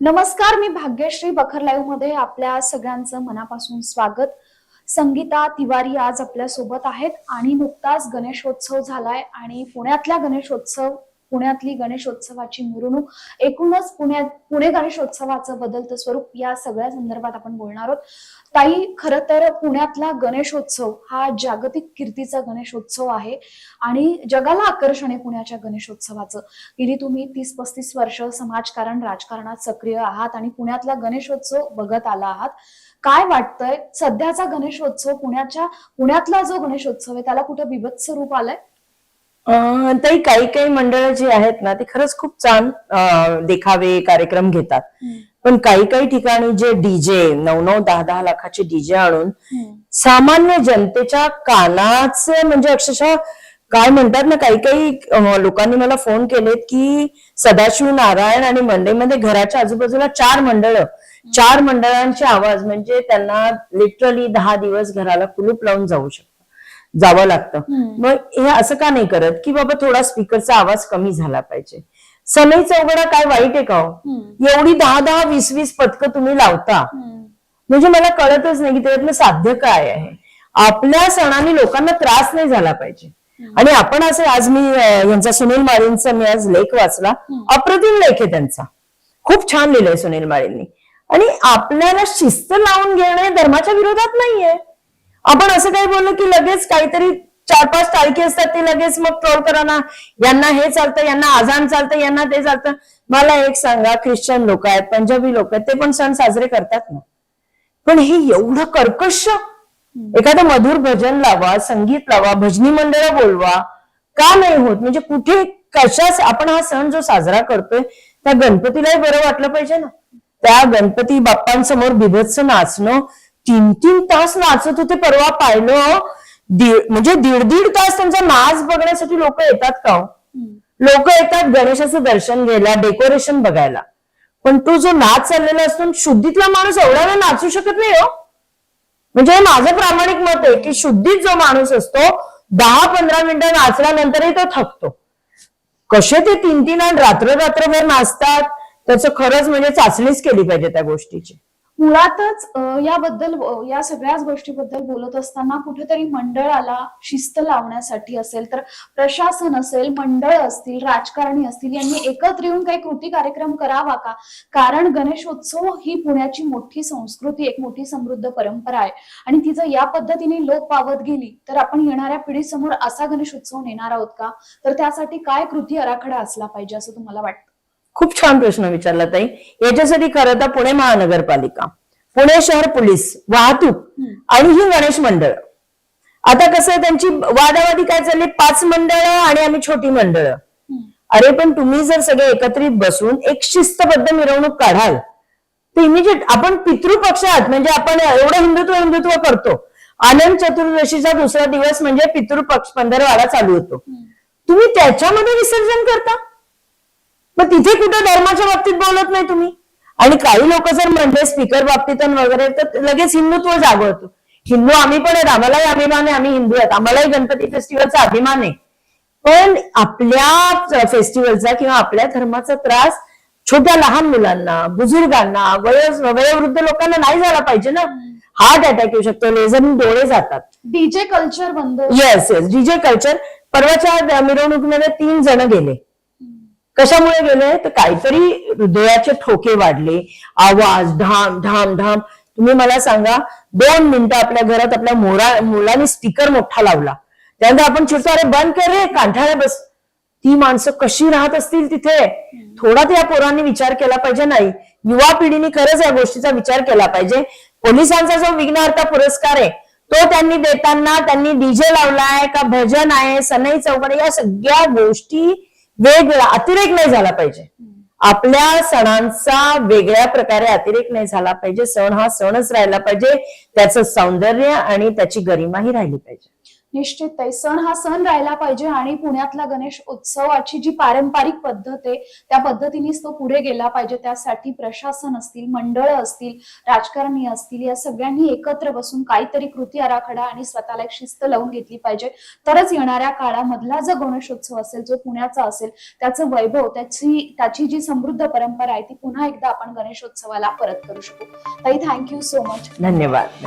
नमस्कार मी भाग्यश्री बखर लाईव्हमध्ये आपल्या सगळ्यांचं मनापासून स्वागत. संगीता तिवारी आज आपल्यासोबत आहेत आणि नुकताच गणेशोत्सव झालाय आणि पुण्यातल्या गणेशोत्सव पुण्यातली गणेशोत्सवाची मिरवणूक एकूणच पुण्यात पुणे गणेशोत्सवाचं बदलतं स्वरूप या सगळ्या संदर्भात आपण बोलणार आहोत. ताई खर तर पुण्यातला गणेशोत्सव हा जागतिक कीर्तीचा गणेशोत्सव आहे आणि जगाला आकर्षण आहे पुण्याच्या गणेशोत्सवाचं. गेली तुम्ही तीस पस्तीस वर्ष समाजकारण राजकारणात सक्रिय आहात आणि पुण्यातला गणेशोत्सव बघत आला आहात. काय वाटतंय? सध्याचा गणेशोत्सव पुण्याच्या पुण्यातला जो गणेशोत्सव आहे त्याला कुठं बिभत्स रूप आलंय? ताई काही काही मंडळ जी आहेत ना ती खरंच खूप छान देखावे कार्यक्रम घेतात. पण काही काही ठिकाणी जे डीजे नऊ नऊ दहा दहा लाखाचे डीजे आणून सामान्य जनतेच्या कानाचे म्हणजे अक्षरशः काय म्हणतात ना काही काही लोकांनी मला फोन केलेत की सदाशिव नारायण आणि मंडईमध्ये घराच्या आजूबाजूला चार मंडळ. चार मंडळांचे आवाज म्हणजे त्यांना लिटरली दहा दिवस घराला कुलूप लावून जाऊ शकतं जावं लागतं. मग हे असं का नाही करत? की बाबा थोडा स्पीकरचा आवाज कमी झाला पाहिजे. सनई चौघडा काय वाईट आहे का हो? एवढी दहा दहा वीस वीस पथकं तुम्ही लावता. म्हणजे मला कळतच नाही की त्याच्यातलं साध्य काय आहे. आपल्या सणाने लोकांना त्रास नाही झाला पाहिजे. आणि आपण असं आज मी यांचा सुनील माळींचा मी आज लेख वाचला. अप्रतिम लेख आहे त्यांचा. खूप छान लिहिलंय सुनील माळींनी. आणि आपल्याला शिस्त लावून घेणे धर्माच्या विरोधात नाहीये. आपण असं काही बोललो की लगेच काहीतरी चार पाच टाळकी असतात ते लगेच मग ट्रोल करा ना. यांना हे चालतं यांना आजान चालतं यांना ते चालतं. मला एक सांगा ख्रिश्चन लोक आहेत पंजाबी लोक आहेत ते पण सण साजरे करतात ना. पण हे एवढं कर्कश. एखादं मधुर भजन लावा संगीत लावा भजनी मंडळ बोलवा का नाही होत? म्हणजे कुठे कशाच आपण हा सण जो साजरा करतोय त्या गणपतीलाही बरं वाटलं पाहिजे ना. त्या गणपती बाप्पांसमोर बिभत्स नाचणं तीन तीन तास नाचत होते परवा पाहिलं दीड म्हणजे दीड दीड तास त्यांचा नाच बघण्यासाठी लोक येतात का हो? लोक येतात गणेशाचं दर्शन घ्यायला डेकोरेशन बघायला. पण तो जो नाच चाललेला असतो शुद्धीतला माणूस एवढा वेळ नाचू शकत नाही हो. म्हणजे हे माझं प्रामाणिक मत आहे की शुद्धीत जो माणूस असतो दहा पंधरा मिनिटं नाचल्यानंतरही तो थकतो. कसे ते तीन तीन आणि रात्र रात्रभर नाचतात त्याचं खरंच म्हणजे चाचणीच केली पाहिजे त्या गोष्टीची. मुळातच याबद्दल या सगळ्याच गोष्टीबद्दल बोलत असताना कुठेतरी मंडळाला शिस्त लावण्यासाठी असेल तर प्रशासन असेल मंडळ असतील राजकारणी असतील यांनी एकत्र येऊन काही कृती कार्यक्रम करावा का? कारण गणेशोत्सव ही पुण्याची मोठी संस्कृती एक मोठी समृद्ध परंपरा आहे. आणि ती जर या पद्धतीने लोप पावत गेली तर आपण येणाऱ्या पिढीसमोर असा गणेशोत्सव नेणार आहोत का? तर त्यासाठी काय कृती आराखडा असला पाहिजे असं तुम्हाला वाटतं? खूप छान प्रश्न विचारला ताई. याच्यासाठी खरं तर पुणे महानगरपालिका पुणे शहर पोलीस वाहतूक आणि ही गणेश मंडळ. आता कसं आहे त्यांची वादावादी काय चालली? पाच मंडळ आणि आम्ही छोटी मंडळ. अरे पण तुम्ही जर सगळे एकत्रित बसून एक शिस्तबद्ध मिरवणूक काढाल तर इमिजिएट आपण पितृपक्षात म्हणजे आपण एवढं हिंदुत्व हिंदुत्व करतो. आनंद चतुर्दशीचा दुसरा दिवस म्हणजे पितृपक्ष पंधरवाडा चालू होतो. तुम्ही त्याच्यामध्ये विसर्जन करता? मग तिथे कुठे धर्माच्या बाबतीत बोलत नाही तुम्ही? आणि काही लोक जर म्हणले स्पीकर बाबतीत वगैरे तर लगेच हिंदुत्व जागवतो. हिंदू आम्ही पण आहेत आम्हालाही अभिमान आहे आम्ही हिंदू आहेत आम्हालाही गणपती फेस्टिवलचा अभिमान आहे. पण आपल्या फेस्टिवलचा किंवा आपल्या धर्माचा त्रास छोट्या लहान मुलांना बुजुर्गांना वय वयोवृद्ध लोकांना नाही झाला पाहिजे ना. हार्ट अटॅक येऊ शकतो लेझरने डोळे जातात. डीजे कल्चर बंद. Yes yes DJ culture. परवाच्या मिरवणुकीमध्ये तीन जण गेले. कशामुळे गेले? तर काहीतरी हृदयाचे ठोके वाढले. आवाज धाम धाम धाम तुम्ही मला सांगा दोन मिनिटं आपल्या घरात आपल्या मोरा मुलाने स्पीकर मोठा लावला. त्यानंतर आपण चिडतो अरे बंद कर रे कांठाळ्या बस. ती माणसं कशी राहत असतील तिथे? थोडा त्या पोरांनी विचार केला पाहिजे नाही. युवा पिढीने खरंच या गोष्टीचा विचार केला पाहिजे. पोलिसांचा जो विघ्नहर्ता पुरस्कार आहे तो त्यांनी देताना त्यांनी डीजे लावलाय का भजन आहे सनई चौकडे या सगळ्या गोष्टी वेगळा अतिरेक नाही झाला पाहिजे. आपल्या सणांचा वेगळ्या प्रकारे अतिरेक नाही झाला पाहिजे. सण हा सणच राहिला पाहिजे. त्याचं सौंदर्य आणि त्याची गरिमाही राहिली पाहिजे. निश्चित आहे. सण हा सण राहिला पाहिजे आणि पुण्यातला गणेश उत्सवाची जी पारंपरिक पद्धत आहे त्या पद्धतीनेच तो पुढे गेला पाहिजे. त्यासाठी प्रशासन असतील मंडळ असतील राजकारणी असतील या सगळ्यांनी एकत्र बसून काहीतरी कृती आराखडा आणि स्वतःला एक शिस्त लावून घेतली पाहिजे. तरच येणाऱ्या काळामधला जो गणेशोत्सव असेल जो पुण्याचा असेल त्याचं वैभव त्याची त्याची जी समृद्ध परंपरा आहे ती पुन्हा एकदा आपण गणेशोत्सवाला परत करू शकू. ताई थँक्यू सो मच धन्यवाद.